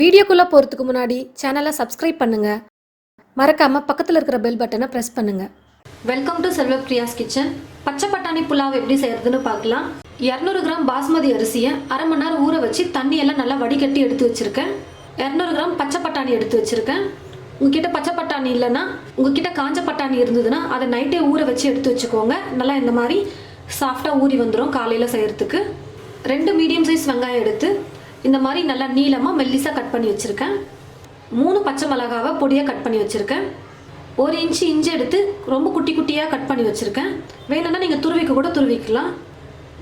வீடியோக்குள்ளே போகிறதுக்கு முன்னாடி சேனலை சப்ஸ்கிரைப் பண்ணுங்கள் மறக்காமல் பக்கத்தில் இருக்கிற பெல் பட்டனை ப்ரெஸ் பண்ணுங்கள் வெல்கம் டு செல்வ பிரியாஸ் கிச்சன் பச்சை பட்டாணி புலாவ் எப்படி செய்யறதுன்னு பார்க்கலாம். இரநூறு கிராம் பாஸ்மதி அரிசியை அரை மணி நேரம் ஊற வச்சு தண்ணியெல்லாம் நல்லா வடிகட்டி எடுத்து வச்சுருக்கேன். இரநூறு கிராம் பச்சை பட்டாணி எடுத்து வச்சுருக்கேன். உங்ககிட்ட பச்சை பட்டாணி இல்லைன்னா உங்ககிட்ட காஞ்ச பட்டாணி இருந்ததுன்னா அதை நைட்டே ஊற வச்சு எடுத்து வச்சுக்கோங்க. நல்லா இந்த மாதிரி சாஃப்டாக ஊறி வந்துடும் காலையில் செய்கிறதுக்கு ரெண்டு மீடியம் சைஸ் வெங்காயம் எடுத்து இந்த மாதிரி நல்லா நீளமாக மெல்லிஸாக கட் பண்ணி வச்சுருக்கேன். மூணு பச்சை மிளகாவை பொடியாக கட் பண்ணி வச்சுருக்கேன். ஒரு இன்ச்சு இஞ்சி எடுத்து ரொம்ப குட்டி குட்டியாக கட் பண்ணி வச்சுருக்கேன். வேணும்னா நீங்கள் துருவிக்க கூட துருவிக்கலாம்.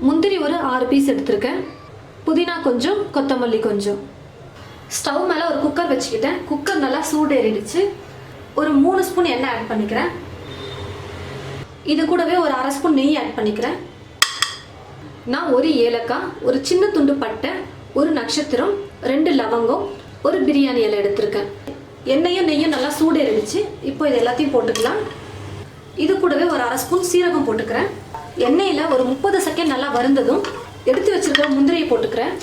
முந்திரி ஒரு ஆறு பீஸ் எடுத்திருக்கேன். புதினா கொஞ்சம் கொத்தமல்லி கொஞ்சம். ஸ்டவ் மேலே ஒரு குக்கர் வச்சுக்கிட்டேன். குக்கர் நல்லா சூடேறிடுச்சு. ஒரு மூணு ஸ்பூன் எண்ணெய் ஆட் பண்ணிக்கிறேன். இது கூடவே ஒரு அரை ஸ்பூன் நெய் ஆட் பண்ணிக்கிறேன். நான் ஒரு ஏலக்காய் ஒரு சின்ன துண்டு பட்டை ஒரு நட்சத்திரம் ரெண்டு லவங்கம் ஒரு பிரியாணி இலை எடுத்திருக்கேன். எண்ணெயும் நெய்யும் நல்லா சூடு இருந்துச்சு இப்போ இது எல்லாத்தையும் போட்டுக்கலாம். இது கூடவே ஒரு அரை ஸ்பூன் சீரகம் போட்டுக்கிறேன். எண்ணெயில் ஒரு முப்பது செகண்ட் நல்லா வருந்ததும் எடுத்து வச்சிருக்கிற முந்திரியை போட்டுக்கிறேன்.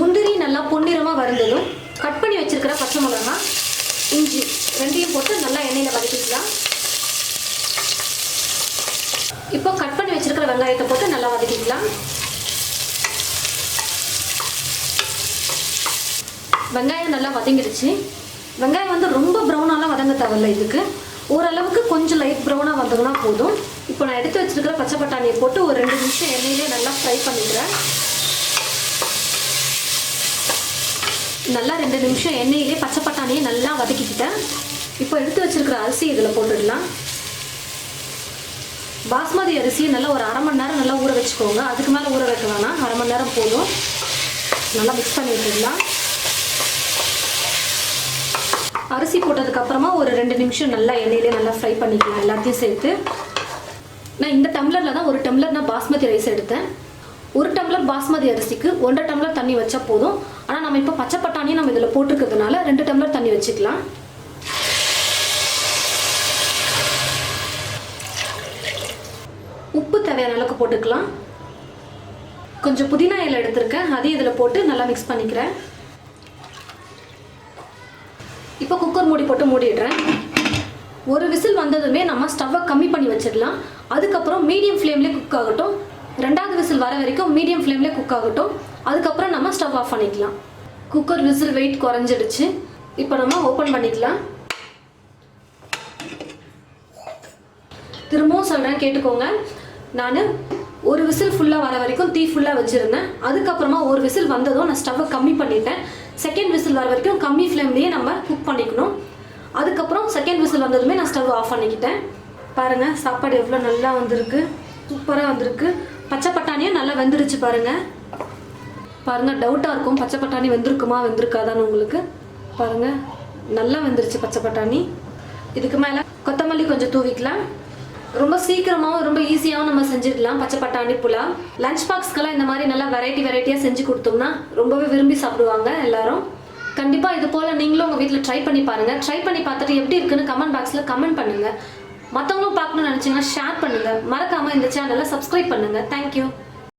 முந்திரி நல்லா பொன்னிறமாக வருந்ததும் கட் பண்ணி வச்சிருக்கிற பச்சை மிளகா இஞ்சி ரெண்டையும் போட்டு நல்லா எண்ணெயில் வதக்கிக்கலாம். இப்போ கட் பண்ணி வச்சிருக்கிற வெங்காயத்தை போட்டு நல்லா வதக்கிக்கலாம். வெங்காயம் நல்லா வதங்கிடுச்சு வெங்காயம் வந்து ரொம்ப ப்ரௌனாலாம் வதங்க தேவையில்ல இதுக்கு. ஓரளவுக்கு கொஞ்சம் லைட் ப்ரௌனாக வதங்கினா போதும். இப்போ நான் எடுத்து வச்சிருக்கிற பச்சை பட்டாணியை போட்டு ஒரு ரெண்டு நிமிஷம் எண்ணெயிலே நல்லா ஃப்ரை பண்ணிக்கிறேன். நல்லா ரெண்டு நிமிஷம் எண்ணெயிலே பச்சை பட்டாணியை நல்லா வதக்கிக்கிட்டேன். இப்போ எடுத்து வச்சிருக்கிற அரிசி இதில் போட்டுடலாம். பாஸ்மதி அரிசியை நல்லா ஒரு அரை மணி நேரம் நல்லா ஊற வச்சுக்கோங்க. அதுக்கு மேலே ஊற வைக்க வேணாம். அரை மணி நேரம் போதும். நல்லா மிக்ஸ் பண்ணி விட்டுடலாம். அரிசி போட்டதுக்கு அப்புறமா ஒரு ரெண்டு நிமிஷம் நல்லா எண்ணெயிலே நல்லா ஃப்ரை பண்ணிக்கலாம் எல்லாத்தையும் சேர்த்து. நான் இந்த டம்ளரில் தான் ஒரு டம்ளர் நான் பாஸ்மதி ரைஸ் எடுத்தேன். ஒரு டம்ளர் பாஸ்மதி அரிசிக்கு ஒன்றரை டம்ளர் தண்ணி வச்சா போதும். ஆனால் நம்ம இப்போ பச்சை பட்டாணியும் நம்ம இதில் போட்டிருக்கிறதுனால ரெண்டு டம்ளர் தண்ணி வச்சுக்கலாம். உப்பு தேவையான அளவுக்கு போட்டுக்கலாம். கொஞ்சம் புதினா இலை எடுத்திருக்கேன் அதையும் இதில் போட்டு நல்லா மிக்ஸ் பண்ணிக்கிறேன். இப்போ குக்கர் மூடி போட்டு மூடிடுறேன். ஒரு விசில் வந்ததுமே நம்ம ஸ்டவ்வை கம்மி பண்ணி வச்சிடலாம். அதுக்கப்புறம் மீடியம் ஃப்ளேம்லேயே குக் ஆகட்டும். ரெண்டாவது விசில் வர வரைக்கும் மீடியம் ஃப்ளேம்லேயே குக் ஆகட்டும். அதுக்கப்புறம் நம்ம ஸ்டவ் ஆஃப் பண்ணிக்கலாம். குக்கர் விசில் வெயிட் குறைஞ்சிடுச்சு. இப்போ நம்ம ஓப்பன் பண்ணிக்கலாம். திரும்பவும் சொல்கிறேன் கேட்டுக்கோங்க. நான் ஒரு விசில் ஃபுல்லாக வர வரைக்கும் தீ ஃபுல்லாக வச்சுருந்தேன். அதுக்கப்புறமா ஒரு விசில் வந்ததும் நான் ஸ்டவ்வை கம்மி பண்ணிட்டேன். செகண்ட் விசில் வர வரைக்கும் கம்மி ஃப்ளேம்லேயே நம்ம குக் பண்ணிக்கணும். அதுக்கப்புறம் செகண்ட் விசில் வந்ததுமே நான் ஸ்டவ் ஆஃப் பண்ணிக்கிட்டேன். பாருங்கள் சாப்பாடு எவ்வளோ நல்லா வந்திருக்கு. சூப்பராக வந்திருக்கு. பச்சை பட்டாணியும் நல்லா வெந்துருச்சு பாருங்கள் பாருங்கள் டவுட்டாக இருக்கும். பச்சை பட்டாணி வெந்திருக்குமா வெந்திருக்காதான்னு உங்களுக்கு. பாருங்கள் நல்லா வெந்துருச்சு பச்சை பட்டாணி. இதுக்கு மேலே கொத்தமல்லி கொஞ்சம் தூவிக்கலாம். ரொம்ப சீக்கிரமாகவும் ரொம்ப ஈஸியாகவும் நம்ம செஞ்சிடலாம் பச்சை பட்டாணி புலா லஞ்ச் பாக்ஸ்க்கெல்லாம் இந்த மாதிரி நல்லா வெரைட்டி வெரைட்டியாக செஞ்சு கொடுத்தோம்னா ரொம்பவே விரும்பி சாப்பிடுவாங்க எல்லாரும். கண்டிப்பாக இது போல் நீங்களும் உங்கள் வீட்டில் ட்ரை பண்ணி பாருங்கள் ட்ரை பண்ணி பார்த்துட்டு எப்படி இருக்குன்னு கமெண்ட் பாக்ஸில் கமெண்ட் பண்ணுங்கள் மற்றவங்களும் பார்க்கணும்னு நினச்சிங்கன்னா ஷேர் பண்ணுங்கள் மறக்காமல் இந்த சேனலை சப்ஸ்கிரைப் பண்ணுங்கள் தேங்க்யூ